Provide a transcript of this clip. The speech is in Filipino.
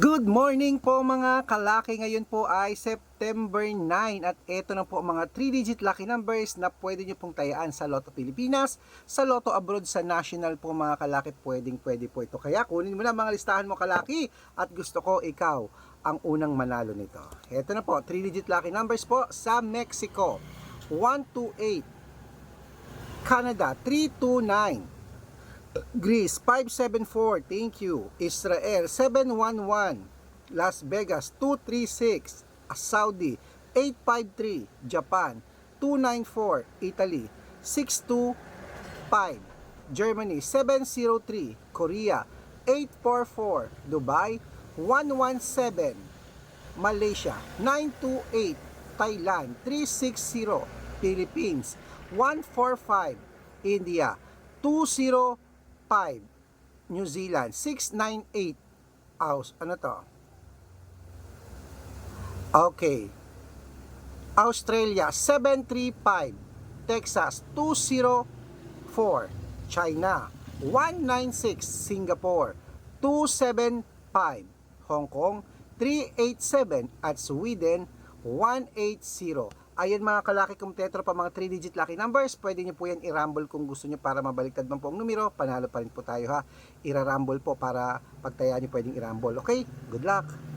Good morning po mga kalaki. Ngayon po ay September 9 at ito na po ang mga 3-digit lucky numbers na pwede nyo pong tayaan sa Lotto Pilipinas, sa Lotto Abroad, sa National po mga kalaki. Pwedeng pwede po ito. Kaya kunin mo na mga listahan mo kalaki at gusto ko ikaw ang unang manalo nito. Ito na po, 3-digit lucky numbers po sa Mexico. 128 Canada 329 Greece 574, thank you. Israel 711. Las Vegas 236. Saudi 853. Japan 294. Italy 625. Germany 703. Korea 844. Dubai 117. Malaysia 928. Thailand 360. Philippines 145. India 205. New Zealand 698. Aus ano to? Okay. Australia 735. Texas 204. China 196. Singapore 275. Hong Kong 387 at Sweden 180. Ayan mga kalaki kong tetro pa mga 3-digit lucky numbers. Pwede nyo po yan i-rumble kung gusto nyo para mabaliktad man po ang numero. Panalo pa rin po tayo ha. Ira-rumble po para pagtaya nyo pwedeng i-rumble. Okay? Good luck!